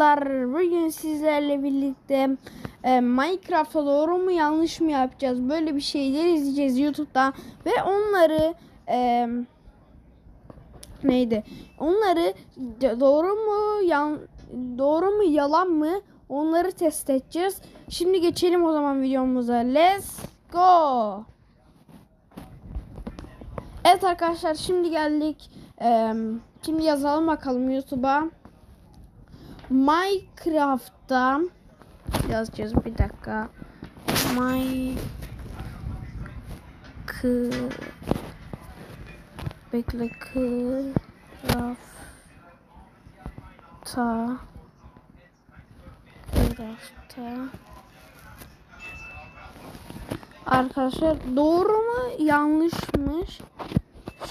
arkadaşlar bugün sizlerle birlikte e, Minecraft'a doğru mu yanlış mı yapacağız böyle bir şeyler izleyeceğiz YouTube'da ve onları e, neydi onları doğru mu yan doğru mu yalan mı onları test edeceğiz. Şimdi geçelim o zaman videomuza. Let's go. Evet arkadaşlar şimdi geldik. E, şimdi yazalım bakalım YouTube'a. Minecraft'ta yazacağız bir dakika. K bekle Craft'ta Arkadaşlar doğru mu yanlışmış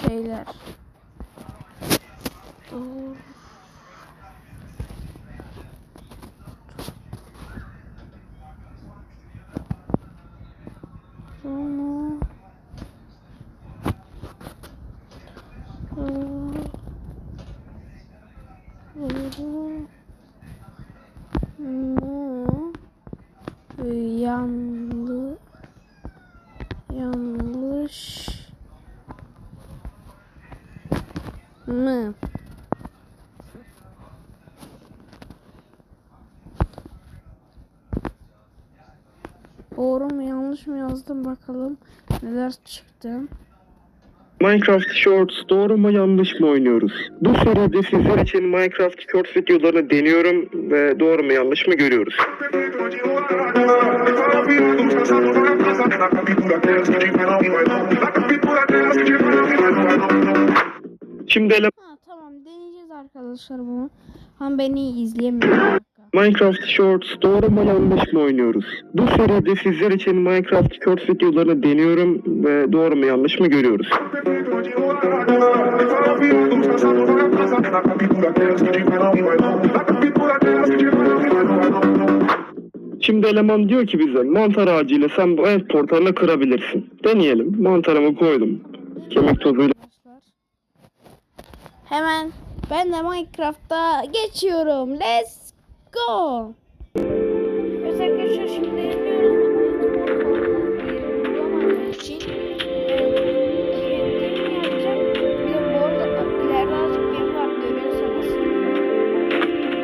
şeyler. Doğru. Ama yanlı yanlış mı? Doğru mu yanlış mı yazdım bakalım neler çıktı. Minecraft Shorts doğru mu yanlış mı oynuyoruz? Bu seride sizler için Minecraft Shorts videolarını deniyorum ve doğru mu yanlış mı görüyoruz. Şimdi ele Ha tamam deneyeceğiz arkadaşlar bunu. Ama beni izleyemiyor. Minecraft Shorts doğru mu yanlış mı oynuyoruz? Bu seride sizler için Minecraft Shorts videolarını deniyorum ve doğru mu yanlış mı görüyoruz. Şimdi eleman diyor ki bize mantar ağacıyla sen bu ev portalını kırabilirsin. Deneyelim. Mantarımı koydum. Kemik tozuyla. Hemen ben de Minecraft'a geçiyorum. Let's go. Arkadaşlar şimdi. Bulamadığım için kendim yapacağım. Bir bu arada ileride azıcık gemi var görüyorsanız.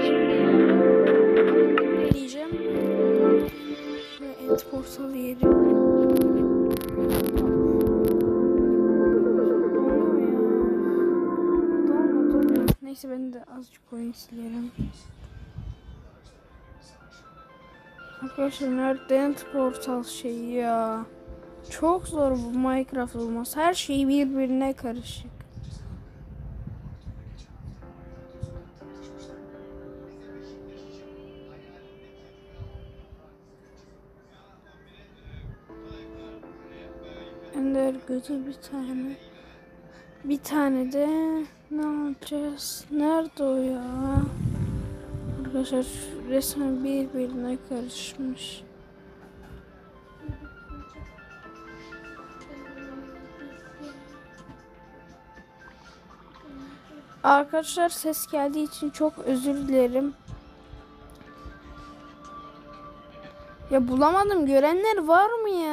Şimdi deneyeceğim. Ve end portal yeri. Dolma dolma. Neyse ben de azıcık oyun silerim. Arkadaşlar nereden portal şeyi ya. Çok zor bu Minecraft olmaz. Her şey birbirine karışık. Ender götür bir tane. Bir tane de ne yapacağız? Nerede o ya? Arkadaşlar resmen birbirine karışmış. Arkadaşlar ses geldiği için çok özür dilerim. Ya bulamadım. Görenler var mı ya?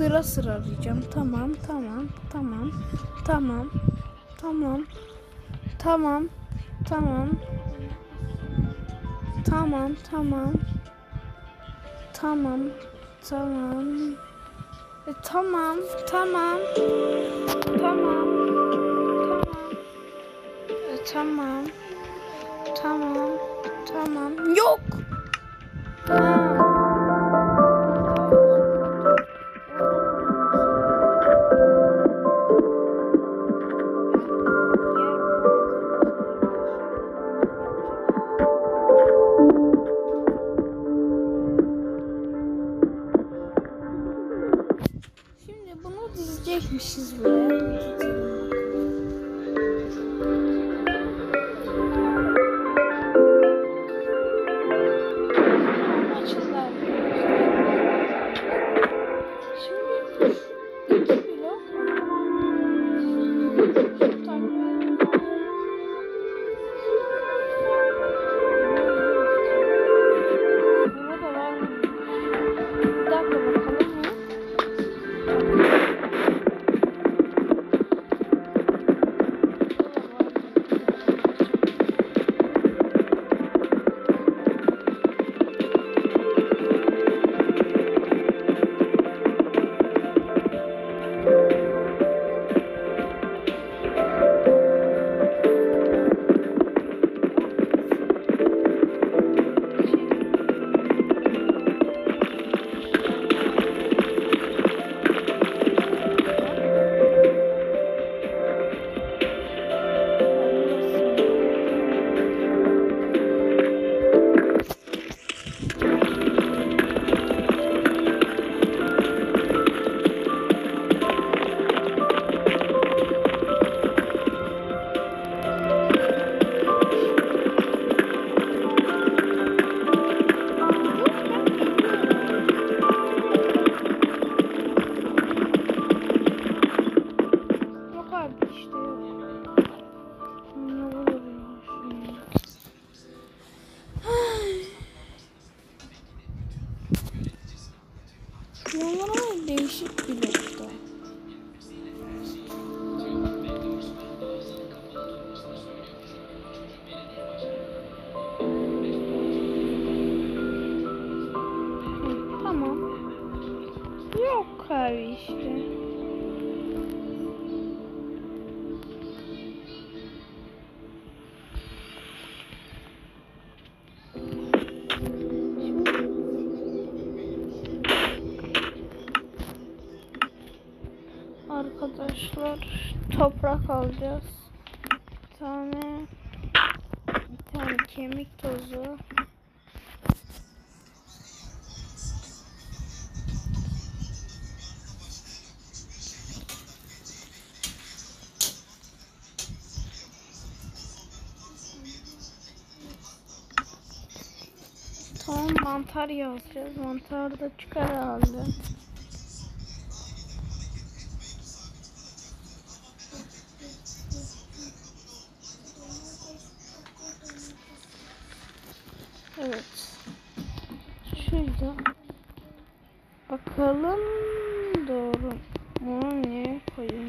Sıra sıra arayacağım. Tamam, tamam, tamam, tamam, tamam, tamam, tamam, tamam, tamam, tamam, tamam, e, tamam, tamam, tamam, tamam, e, tamam, tamam, tamam, yok. Arkadaşlar toprak alacağız. Bir tane bir tane kemik tozu. Tamam mantar yazacağız. Mantar da çıkar herhalde. Doğru. Onu niye koyayım?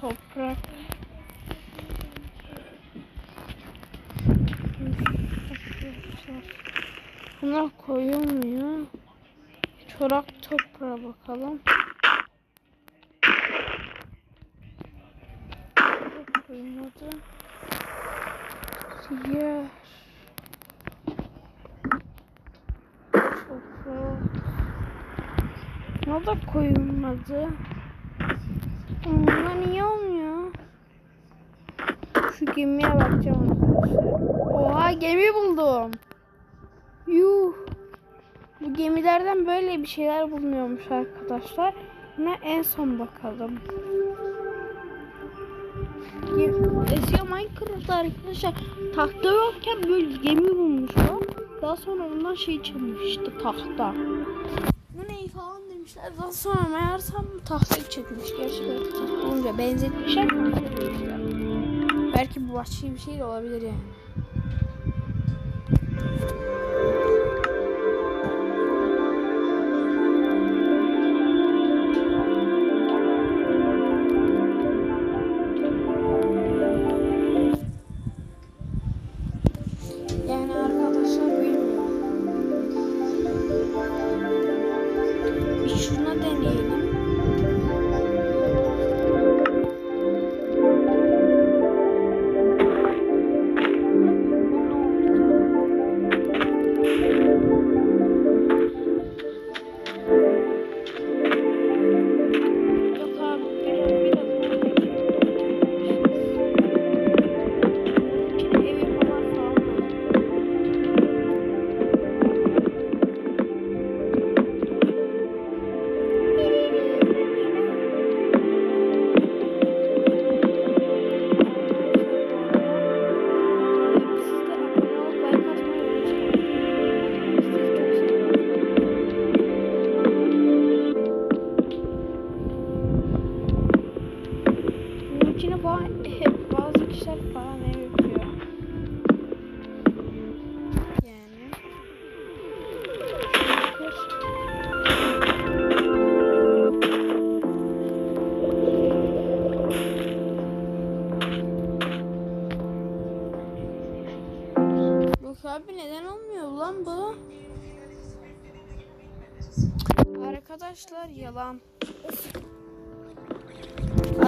Toprak. Buna koyulmuyor. Çorak toprağa bakalım. Koymadı. Yer. Toprağa. Buna da koyulmadı. Buna niye olmuyor? Şu gemiye bakacağım arkadaşlar. Oha gemi buldum. Yuh. Bu gemilerden böyle bir şeyler bulunuyormuş arkadaşlar. Buna en son bakalım. Eski Minecraft'ta arkadaşlar tahta yokken böyle gemi bulmuşlar. Daha sonra ondan şey çıkmıştı tahta. Bu ne falan demişler. Daha sonra meğersem tahta çıkmış. Gerçekten olunca benzetmişler. Belki bu başka bir şey de olabilir. Yani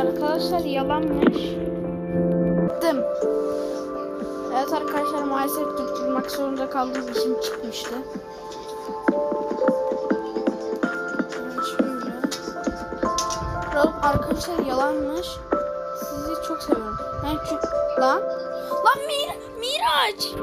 Arkadaşlar yalanmış. Dım. Evet arkadaşlar maalesef durdurmak zorunda kaldığım işim çıkmıştı. Şöyle. Arkadaşlar yalanmış. Sizi çok seviyorum. Ben çünkü... Lan. Lan Mir Miraç.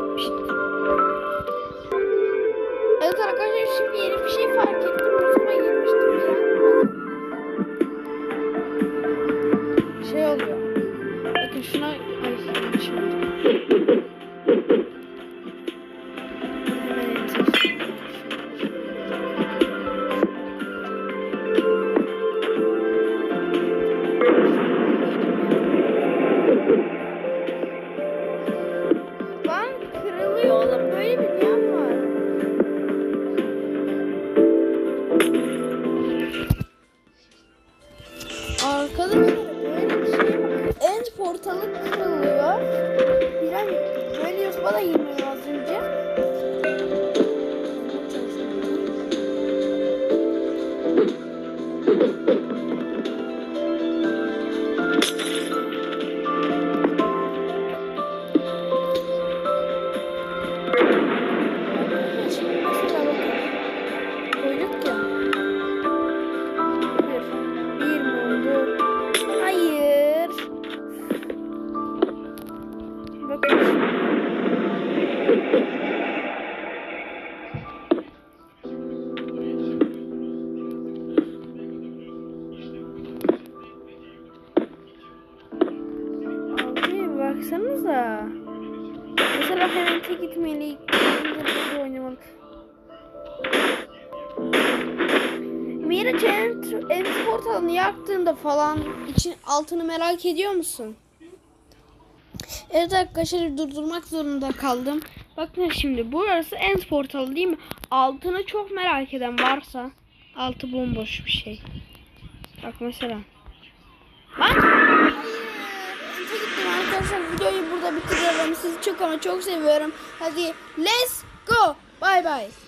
Falan için altını merak ediyor musun? Evet arkadaşlar durdurmak zorunda kaldım. Bakın şimdi burası en portalı değil mi? Altını çok merak eden varsa altı bomboş bir şey. Bak mesela. Gittim arkadaşlar. Videoyu burada bitiriyorum. Sizi çok ama çok seviyorum. Hadi let's go. Bye bye.